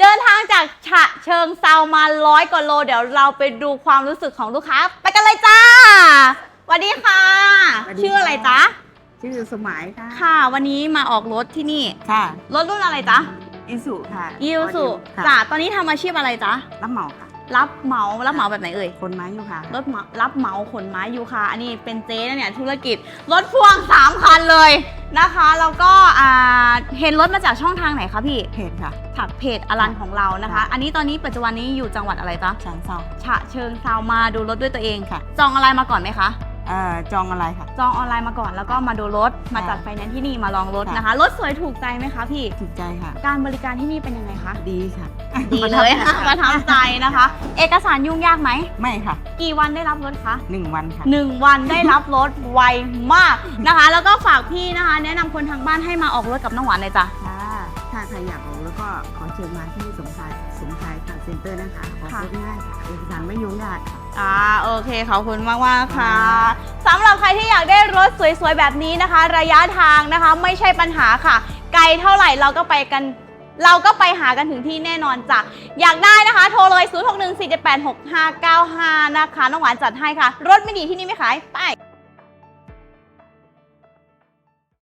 เดินทางจากฉะเชิงเซามาร้อยกว่าโล เดี๋ยวเราไปดูความรู้สึกของลูกค้า ไปกันเลยจ้าสวัสดีค่ะ สวัสดีชื่ออะไรจ๊ะ ชื่อสมัยค่ะค่ะ วันนี้มาออกรถที่นี่ ค่ะรถรุ่นอะไรจ๊ะอิสุค่ะยิวสุค่ะจ้ะตอนนี้ทำอาชีพอะไรจ๊ะ รับเหมาค่ะ รับเหมา รับเหมาแบบไหนเอ่ย คนไม้อยู่ค่ะ รถเหมารับเหมาขนไม้ยูคาอันนี้เป็นเจ๊นะเนี่ยธุรกิจ รถพ่วง 3 คันเลยนะคะ แล้วก็อ่า เห็นรถมาจากช่องทางไหนคะพี่ เพจค่ะ ถักเพจอลันของเรานะคะค่ะอันนี้ตอนนี้ปัจจุบันนี้อยู่จังหวัดอะไรจ๊ะฉางเซาฉะเชิงเซามาดูรถด้วยตัวเองค่ะ จองอะไรมาก่อนไหมคะเอ่อจองอะไรค่ะ จองออนไลน์มาก่อนแล้วก็มาดูรถ มาจัดค่ะไฟแนนซ์ที่นี่มาลองรถค่ะนะคะ รถสวยถูกใจไหมคะพี่ ถูกใจค่ะ การบริการที่นี่เป็นยังไงคะ ดีค่ะ ดีเลยค่ะ ประทับใจนะคะ เอกสารยุ่งยากไหม ไม่ค่ะกี่วันได้รับรถคะหนึ่งวันค่ะ หนึ่งวันได้รับรถไวมากนะคะ แล้วก็ฝากพี่นะคะ แนะนำคนทางบ้านให้มาออกรถกับน้องหวานเลยจ้ะ ค่ะถ้าใครอยากออกแล้วก็ขอเชิญมาที่สมชายสมชายค่ะเซ็นเตอร์นะคะออกค่ะ รถง่ายค่ะเอกสารไม่ยุ่งยากค่ะ อ่าโอเคขอบคุณมากมากๆค่ะค่ะสำหรับใครที่อยากได้รถสวยๆแบบนี้นะคะ ระยะทางนะคะ ไม่ใช่ปัญหาค่ะ ไกลเท่าไหร่เราก็ไปกัน เราก็ไปหากันถึงที่แน่นอนจ้ะ อยากได้นะคะ โทรเลย 0614786595 นะคะ น้องหวานจัดให้ค่ะ รถไม่ดีที่นี่ไม่ขาย ไป